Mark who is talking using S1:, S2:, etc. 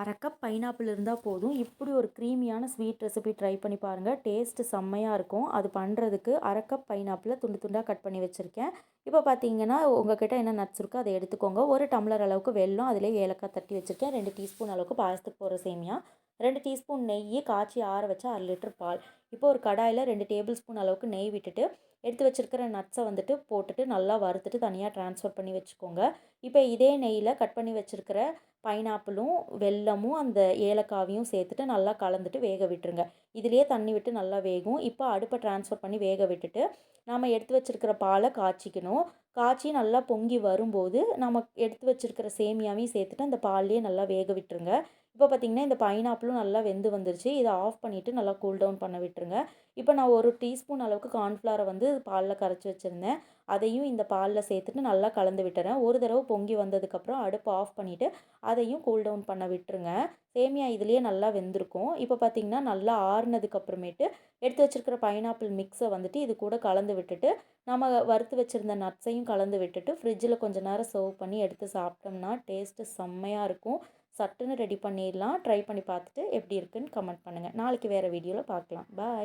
S1: அரை cup pineapple இருந்தால் போதும். இப்படி ஒரு க்ரீமியான ஸ்வீட் ரெசிபி ட்ரை பண்ணி பாருங்கள் டேஸ்ட்டு செம்மையாக இருக்கும். அது பண்ணுறதுக்கு அரை கப் பைனாப்பிளை துண்டு துண்டாக கட் பண்ணி வச்சுருக்கேன். இப்போ பார்த்தீங்கன்னா உங்ககிட்ட என்ன நட்ஸ் இருக்கோ அதை எடுத்துக்கோங்க. ஒரு டம்ளர் அளவுக்கு வெல்லம் அதிலே ஏலக்காய் தட்டி வச்சுருக்கேன். ரெண்டு டீஸ்பூன் அளவுக்கு பாயசத்துக்கு போகிற சேமியா. ரெண்டு டீஸ்பூன் நெய் காய்ச்சி ஆற வச்சா அரை லிட்டர் பால். இப்போ ஒரு கடாயில் ரெண்டு டேபிள் ஸ்பூன் அளவுக்கு நெய் விட்டுட்டு எடுத்து வச்சுருக்கிற நட்ஸை வந்துட்டு போட்டுட்டு நல்லா வறுத்துட்டு தனியாக ட்ரான்ஸ்ஃபர் பண்ணி வச்சுக்கோங்க. இப்போ இதே நெய்யில் கட் பண்ணி வச்சுருக்கிற பைனாப்பிளும் வெல்லமும் அந்த ஏலக்காவையும் சேர்த்துட்டு நல்லா கலந்துட்டு வேக விட்டுருங்க. இதுலேயே தண்ணி விட்டு நல்லா வேகும். இப்போ அடுப்பை ட்ரான்ஸ்ஃபர் பண்ணி வேக விட்டுட்டு நம்ம எடுத்து வச்சுருக்கிற பாலை காய்ச்சிக்கணும். காய்ச்சி நல்லா பொங்கி வரும்போது நம்ம எடுத்து வச்சுருக்கிற சேமியாவையும் சேர்த்துட்டு அந்த பால்லேயே நல்லா வேக விட்டுருங்க. இப்போ பார்த்திங்கன்னா இந்த பைனாப்பிளும் நல்லா வெந்து வந்துருச்சு. இதை ஆஃப் பண்ணிவிட்டு நல்லா கூல் டவுன் பண்ண விட்டுருங்க இப்போ நான் ஒரு டீஸ்பூன் அளவுக்கு கார்ன்ஃப்ளவரை வந்து பாலில் கரைச்சி வச்சுருந்தேன். அதையும் இந்த பாலில் சேர்த்துட்டு நல்லா கலந்து விட்டுறேன். ஒரு தடவை பொங்கி வந்ததுக்கப்புறம் அடுப்பு ஆஃப் பண்ணிவிட்டு அதையும் கூல் டவுன் பண்ண விட்டுருங்க. சேமியா இதுலேயே நல்லா வெந்திருக்கும். இப்போ பார்த்திங்கன்னா நல்லா ஆறுனதுக்கப்புறமேட்டு எடுத்து வச்சுருக்கிற பைனாப்பிள் மிக்ஸை வந்துட்டு இது கூட கலந்து விட்டுட்டு நம்ம வறுத்து வச்சுருந்த நட்ஸையும் கலந்து விட்டுட்டு ஃப்ரிட்ஜில் கொஞ்சம் நேரம் சர்வ் பண்ணி எடுத்து சாப்பிட்டோம்னா டேஸ்ட்டு செம்மையாக இருக்கும். சட்டுன்னு ரெடி பண்ணிடலாம். ட்ரை பண்ணி பார்த்துட்டு எப்படி இருக்குன்னு கமெண்ட் பண்ணுங்கள் நாளைக்கு வேறு வீடியோவில் பார்க்கலாம். பாய்